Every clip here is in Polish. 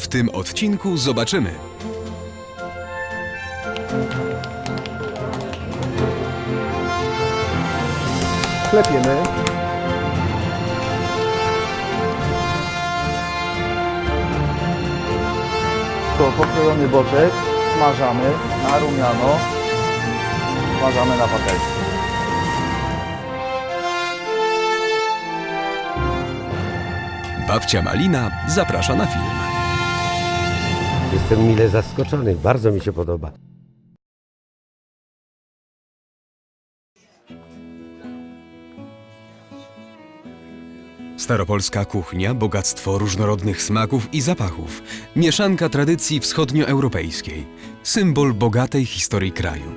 W tym odcinku zobaczymy, Klepiemy. To pokrojony boczek smażamy na rumiano. Smażamy na patelni. babcia Malina zaprasza na film. Jestem mile zaskoczony, bardzo mi się podoba. Staropolska kuchnia, bogactwo różnorodnych smaków i zapachów, mieszanka tradycji wschodnioeuropejskiej, symbol bogatej historii kraju.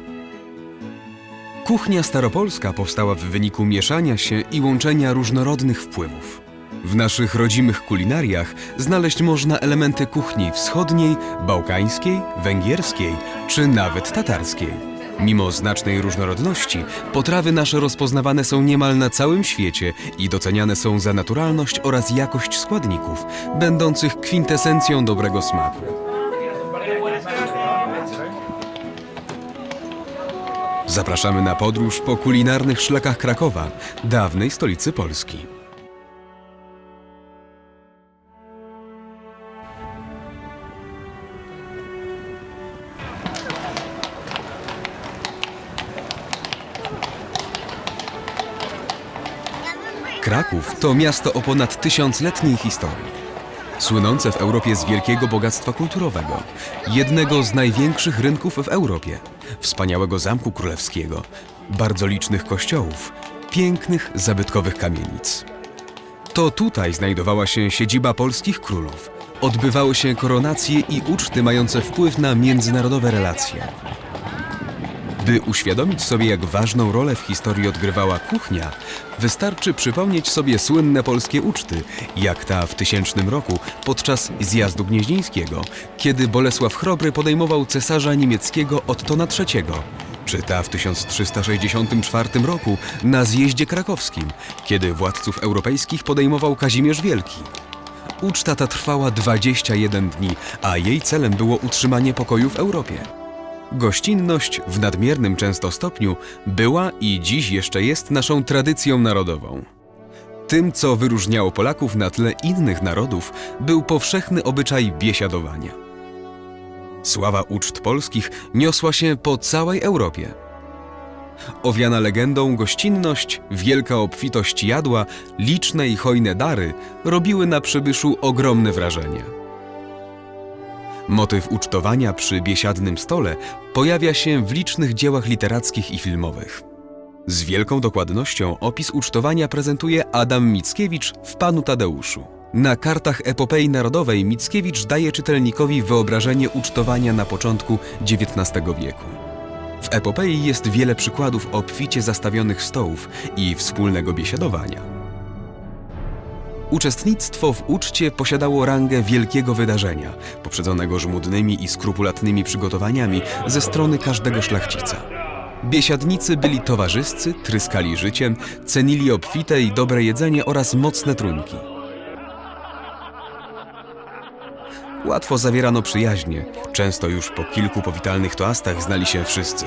Kuchnia staropolska powstała w wyniku mieszania się i łączenia różnorodnych wpływów. W naszych rodzimych kulinariach znaleźć można elementy kuchni wschodniej, bałkańskiej, węgierskiej czy nawet tatarskiej. Mimo znacznej różnorodności, potrawy nasze rozpoznawane są niemal na całym świecie i doceniane są za naturalność oraz jakość składników, będących kwintesencją dobrego smaku. Zapraszamy na podróż po kulinarnych szlakach Krakowa, dawnej stolicy Polski. Kraków to miasto o ponad tysiącletniej historii. Słynące w Europie z wielkiego bogactwa kulturowego, jednego z największych rynków w Europie, wspaniałego zamku królewskiego, bardzo licznych kościołów, pięknych, zabytkowych kamienic. To tutaj znajdowała się siedziba polskich królów. Odbywały się koronacje i uczty mające wpływ na międzynarodowe relacje. By uświadomić sobie, jak ważną rolę w historii odgrywała kuchnia, wystarczy przypomnieć sobie słynne polskie uczty, jak ta w tysięcznym roku podczas zjazdu gnieźnieńskiego, kiedy Bolesław Chrobry podejmował cesarza niemieckiego Ottona III, czy ta w 1364 roku na zjeździe krakowskim, kiedy władców europejskich podejmował Kazimierz Wielki. Uczta ta trwała 21 dni, a jej celem było utrzymanie pokoju w Europie. Gościnność w nadmiernym często stopniu była i dziś jeszcze jest naszą tradycją narodową. Tym, co wyróżniało Polaków na tle innych narodów, był powszechny obyczaj biesiadowania. Sława uczt polskich niosła się po całej Europie. Owiana legendą gościnność, wielka obfitość jadła, liczne i hojne dary robiły na przybyszu ogromne wrażenie. Motyw ucztowania przy biesiadnym stole pojawia się w licznych dziełach literackich i filmowych. Z wielką dokładnością opis ucztowania prezentuje Adam Mickiewicz w Panu Tadeuszu. Na kartach epopei narodowej Mickiewicz daje czytelnikowi wyobrażenie ucztowania na początku XIX wieku. W epopei jest wiele przykładów obficie zastawionych stołów i wspólnego biesiadowania. Uczestnictwo w uczcie posiadało rangę wielkiego wydarzenia, poprzedzonego żmudnymi i skrupulatnymi przygotowaniami ze strony każdego szlachcica. Biesiadnicy byli towarzyscy, tryskali życiem, cenili obfite i dobre jedzenie oraz mocne trunki. Łatwo zawierano przyjaźnie, często już po kilku powitalnych toastach znali się wszyscy.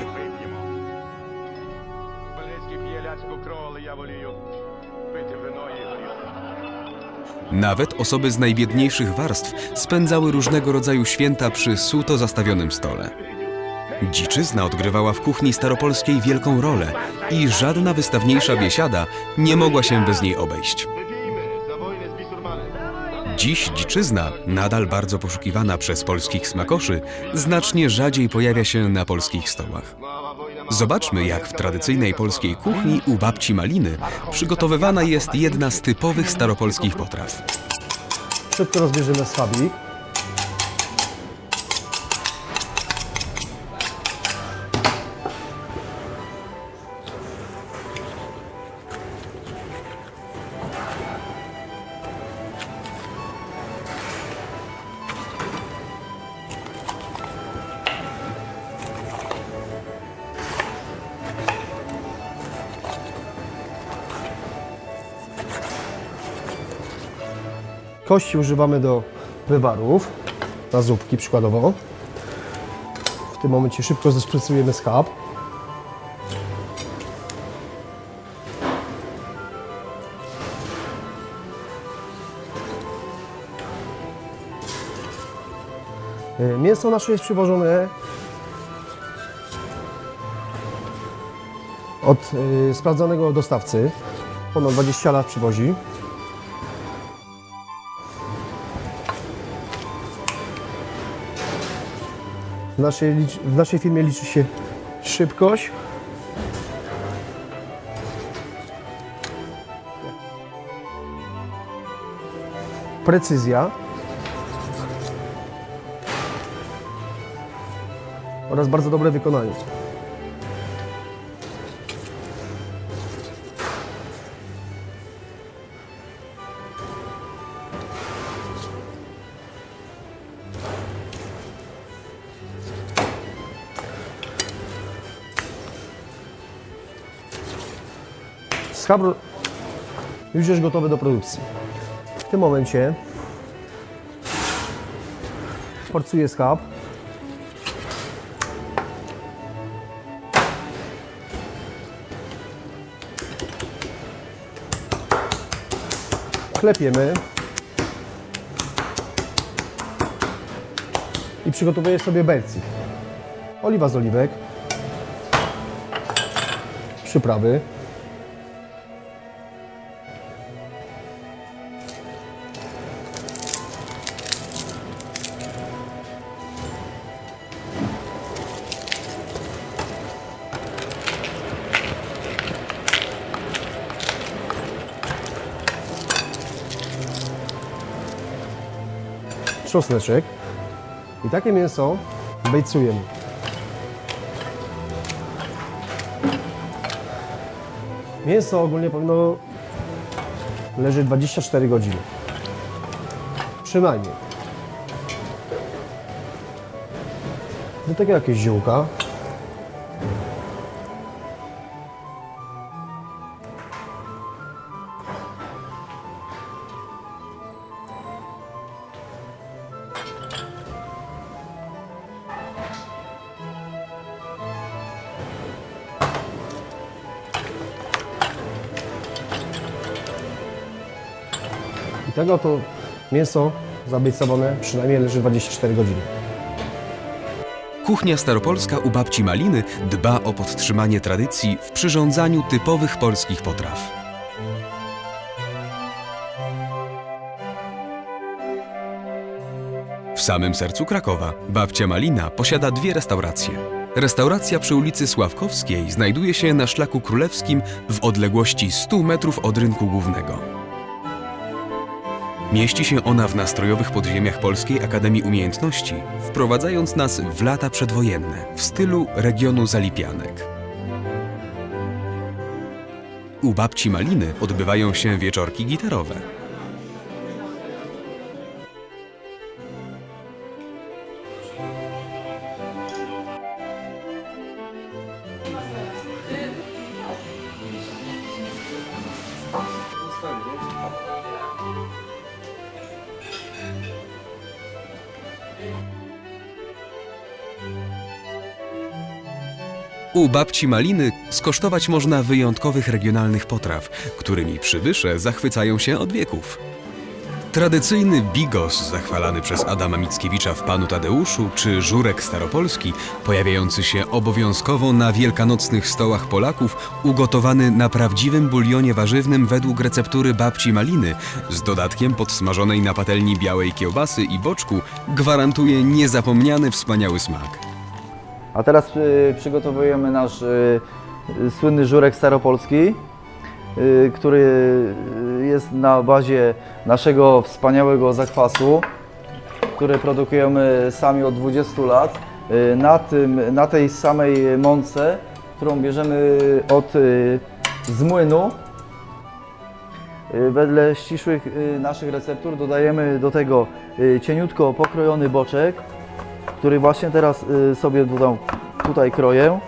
Nawet osoby z najbiedniejszych warstw spędzały różnego rodzaju święta przy suto zastawionym stole. Dziczyzna odgrywała w kuchni staropolskiej wielką rolę i żadna wystawniejsza biesiada nie mogła się bez niej obejść. Dziś dziczyzna, nadal bardzo poszukiwana przez polskich smakoszy, znacznie rzadziej pojawia się na polskich stołach. Zobaczmy, jak w tradycyjnej polskiej kuchni u babci Maliny przygotowywana jest jedna z typowych staropolskich potraw. Szybko rozbierzemy słabik. Kości używamy do wywarów. na zupki przykładowo. W tym momencie szybko zespracujemy schab. E, Mięso nasze jest przywożone od y, sprawdzonego dostawcy. Ponad 20 lat przywozi. W naszej, w naszej firmie liczy się szybkość. Precyzja. Oraz bardzo dobre wykonanie. Schab już jest gotowy do produkcji. W tym momencie porcuję schab. Klepiemy. I przygotowuję sobie bercik. Oliwa z oliwek. Przyprawy. Czosneczek i takie mięso bejcujemy. Mięso ogólnie powinno leżeć 24 godziny. Przynajmniej. Do tego jakieś ziółka. Tego to mięso zabejcowane przynajmniej leży 24 godziny. Kuchnia staropolska u babci Maliny dba o podtrzymanie tradycji w przyrządzaniu typowych polskich potraw. W samym sercu Krakowa babcia Malina posiada dwie restauracje. Restauracja przy ulicy Sławkowskiej znajduje się na szlaku królewskim w odległości 100 metrów od rynku głównego. Mieści się ona w nastrojowych podziemiach Polskiej Akademii Umiejętności, wprowadzając nas w lata przedwojenne w stylu regionu Zalipianek. U babci Maliny odbywają się wieczorki gitarowe. U babci Maliny skosztować można wyjątkowych regionalnych potraw, którymi przybysze zachwycają się od wieków. Tradycyjny bigos, zachwalany przez Adama Mickiewicza w Panu Tadeuszu, czy żurek staropolski, pojawiający się obowiązkowo na wielkanocnych stołach Polaków, ugotowany na prawdziwym bulionie warzywnym według receptury babci Maliny, z dodatkiem podsmażonej na patelni białej kiełbasy i boczku, gwarantuje niezapomniany wspaniały smak. A teraz y, przygotowujemy nasz y, y, słynny żurek staropolski, który jest na bazie naszego wspaniałego zakwasu, który produkujemy sami od 20 lat. Na, tym, na tej samej mące, którą bierzemy od z młynu, wedle ścisłych naszych receptur dodajemy do tego cieniutko pokrojony boczek, który właśnie teraz y, sobie tutaj, tutaj kroję.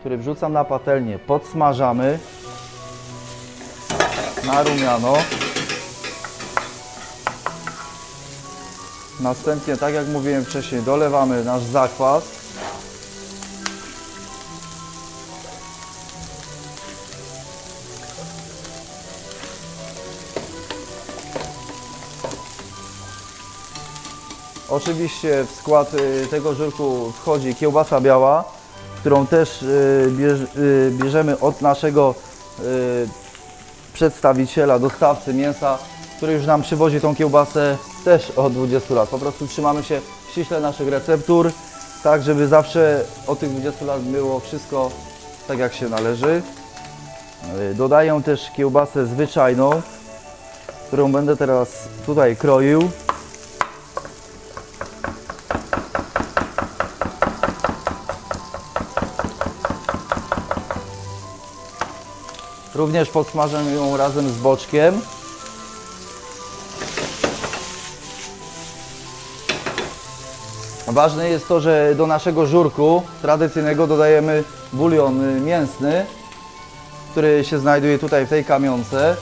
Który wrzucam na patelnię, podsmażamy na rumiano. Następnie, tak jak mówiłem wcześniej, dolewamy nasz zakwas. Oczywiście w skład y, tego żurku wchodzi kiełbasa biała, którą też y, y, bierzemy od naszego przedstawiciela, dostawcy mięsa, który już nam przywozi tą kiełbasę też od 20 lat. Po prostu trzymamy się ściśle naszych receptur, tak żeby zawsze od tych 20 lat było wszystko tak jak się należy. Dodaję też kiełbasę zwyczajną, którą będę teraz tutaj kroił. Również podsmażę ją razem z boczkiem. Ważne jest to, że do naszego żurku tradycyjnego dodajemy bulion mięsny, który się znajduje tutaj w tej kamionce.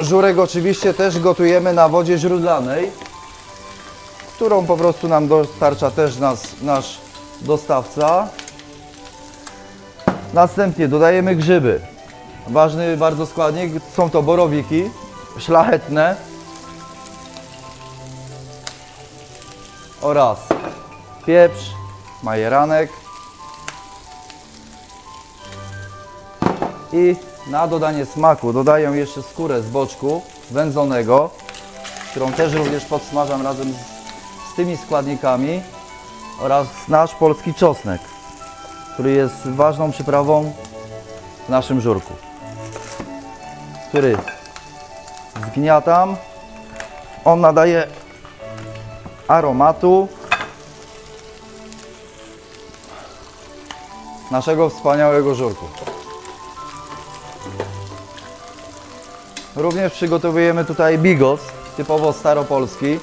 Żurek oczywiście też gotujemy na wodzie źródlanej, którą po prostu nam dostarcza też nas, nasz dostawca. Następnie dodajemy grzyby. Ważny bardzo składnik. Są to borowiki szlachetne. Oraz pieprz, majeranek. I na dodanie smaku dodaję jeszcze skórę z boczku wędzonego, którą też również podsmażam razem z, z tymi składnikami oraz nasz polski czosnek który jest ważną przyprawą w naszym żurku, który zgniatam. On nadaje aromatu naszego wspaniałego żurku. Również przygotowujemy tutaj bigos, typowo staropolski,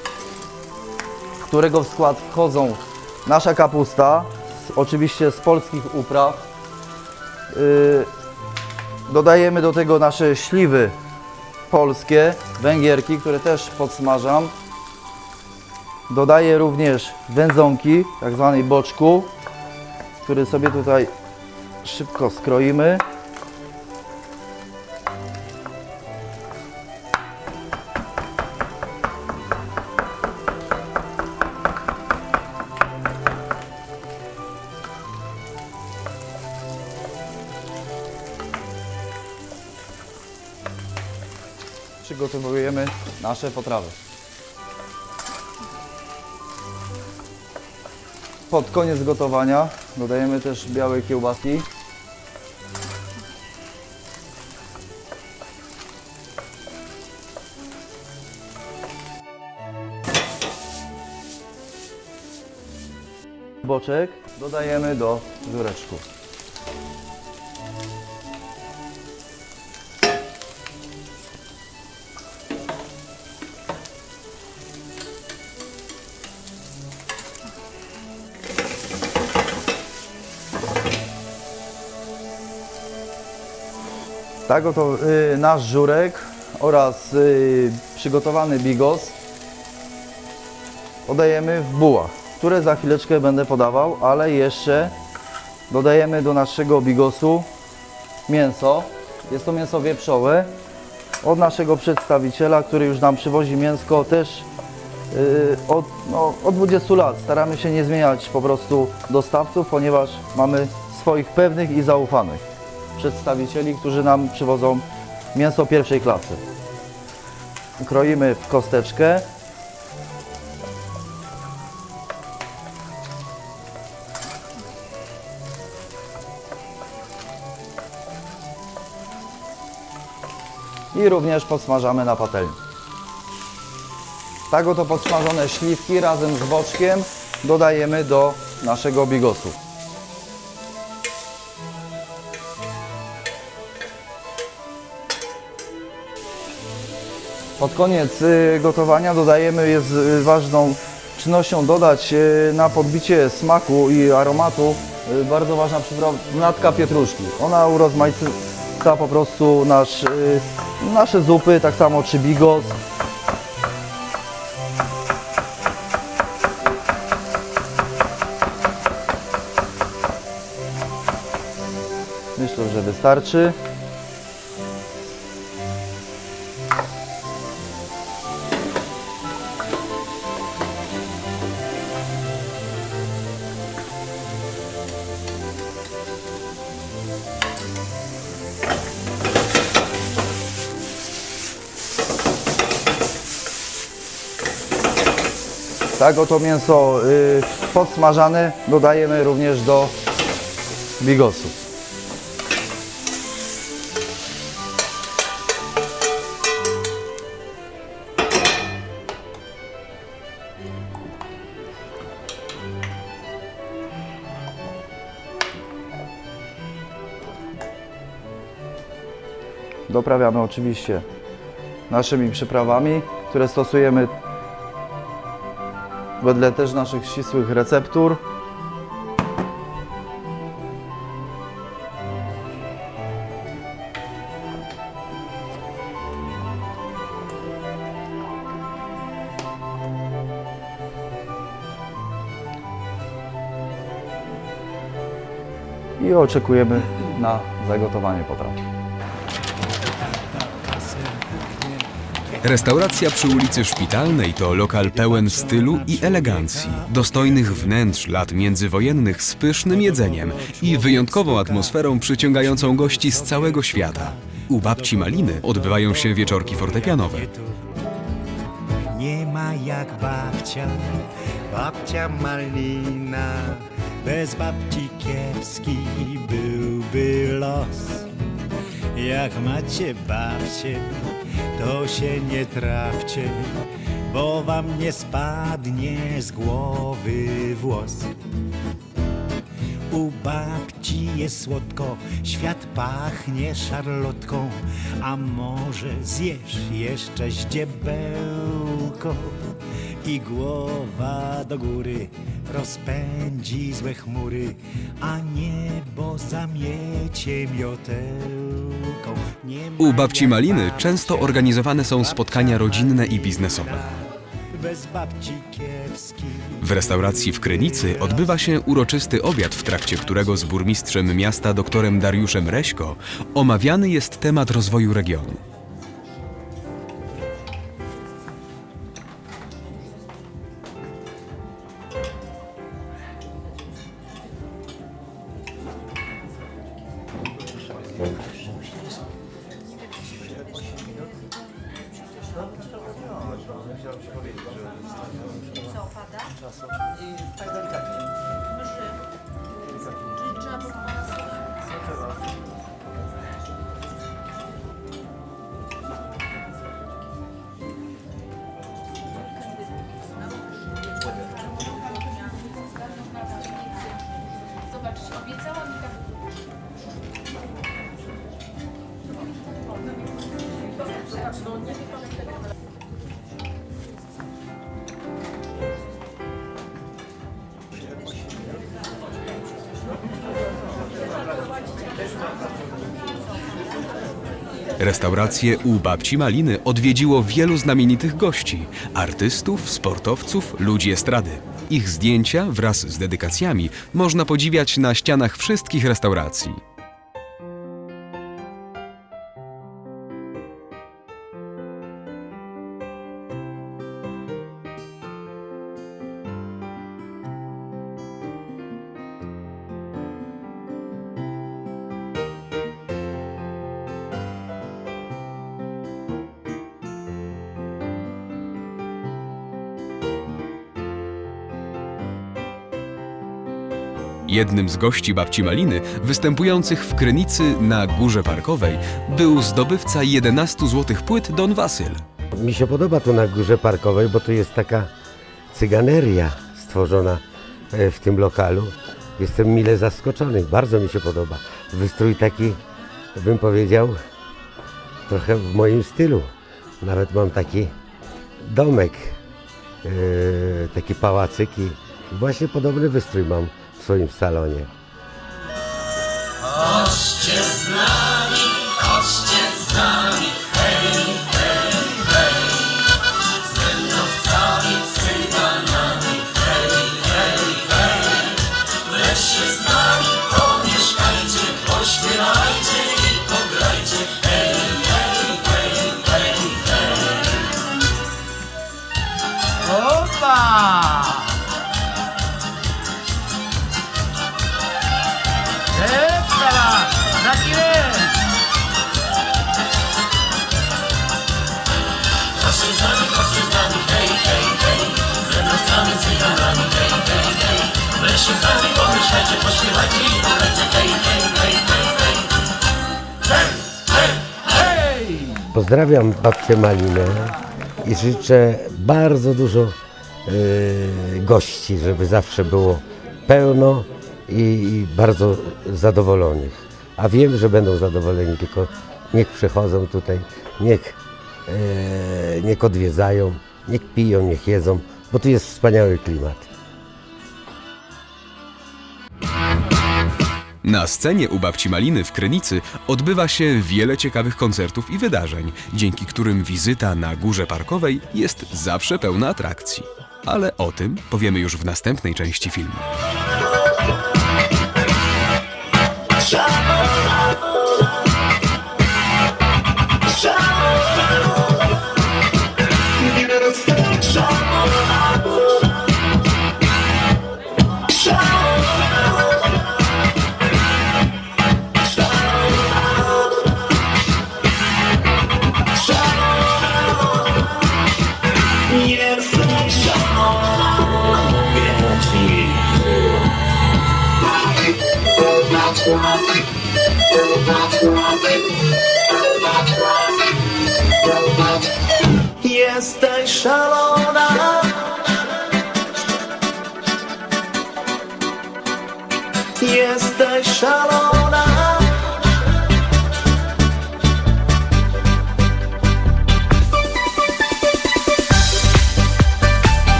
w którego w skład wchodzą nasza kapusta, oczywiście z polskich upraw. Yy, dodajemy do tego nasze śliwy polskie, węgierki, które też podsmażam. Dodaję również wędzonki, tak zwanej boczku, który sobie tutaj szybko skroimy. Przygotowujemy nasze potrawy. Pod koniec gotowania dodajemy też białe kiełbaski. Boczek dodajemy do żureczku. Tak oto y, nasz żurek oraz y, przygotowany bigos podajemy w bułach, które za chwileczkę będę podawał, ale jeszcze dodajemy do naszego bigosu mięso. Jest to mięso wieprzowe od naszego przedstawiciela, który już nam przywozi mięsko też y, od, no, od 20 lat. Staramy się nie zmieniać po prostu dostawców, ponieważ mamy swoich pewnych i zaufanych przedstawicieli, którzy nam przywodzą mięso pierwszej klasy. Kroimy w kosteczkę. I również podsmażamy na patelni. Tak oto podsmażone śliwki razem z boczkiem dodajemy do naszego bigosu. Pod koniec y, gotowania dodajemy, jest y, ważną czynnością dodać y, na podbicie smaku i aromatu bardzo ważna przyprawa pietruszki. Ona urozmaica po prostu nasz, nasze zupy, tak samo czy bigos. Myślę, że wystarczy. Tak oto mięso y, podsmażane dodajemy również do bigosu. Doprawiamy oczywiście naszymi przyprawami, które stosujemy wedle też naszych ścisłych receptur. I oczekujemy na zagotowanie potraw. Restauracja przy ulicy Szpitalnej to lokal pełen stylu i elegancji, dostojnych wnętrz lat międzywojennych z pysznym jedzeniem i wyjątkową atmosferą przyciągającą gości z całego świata. U babci Maliny odbywają się wieczorki fortepianowe. Nie ma jak babcia, babcia Malina. Bez babci kiepski byłby los. Jak macie babcie, to się nie trafcie, bo wam nie spadnie z głowy włos. U babci jest słodko, świat pachnie szarlotką, a może zjesz jeszcze ździebełko i głowa do góry rozpędzi złe chmury, a niebo zamiecie miotełką. U babci Maliny często organizowane są spotkania rodzinne i biznesowe. W restauracji w Krynicy odbywa się uroczysty obiad, w trakcie którego z burmistrzem miasta doktorem Dariuszem Reśko omawiany jest temat rozwoju regionu. Restaurację u babci Maliny odwiedziło wielu znamienitych gości artystów, sportowców, ludzi estrady. Ich zdjęcia wraz z dedykacjami można podziwiać na ścianach wszystkich restauracji. Jednym z gości babci Maliny, występujących w Krynicy na Górze Parkowej, był zdobywca 11 złotych płyt Don Wasyl. Mi się podoba tu na Górze Parkowej, bo tu jest taka cyganeria stworzona e, w tym lokalu. Jestem mile zaskoczony, bardzo mi się podoba. Wystrój taki, bym powiedział, trochę w moim stylu. Nawet mam taki domek, e, taki pałacyk i właśnie podobny wystrój mam swoim salonie. Chodźcie z nami, chodźcie z nami, Pozdrawiam babcię Malinę i życzę bardzo dużo e, gości, żeby zawsze było pełno i, i bardzo zadowolonych. A wiem, że będą zadowoleni, tylko niech przychodzą tutaj, niech, e, niech odwiedzają, niech piją, niech jedzą, bo tu jest wspaniały klimat. Na scenie u babci Maliny w Krynicy odbywa się wiele ciekawych koncertów i wydarzeń, dzięki którym wizyta na Górze Parkowej jest zawsze pełna atrakcji. Ale o tym powiemy już w następnej części filmu. Jesteś szalona Jesteś szalona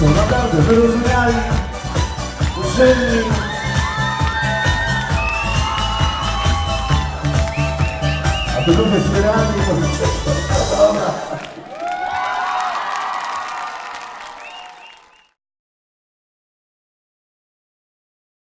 są, naprawdę, wyrozumiali, uczynni. A to to dobra.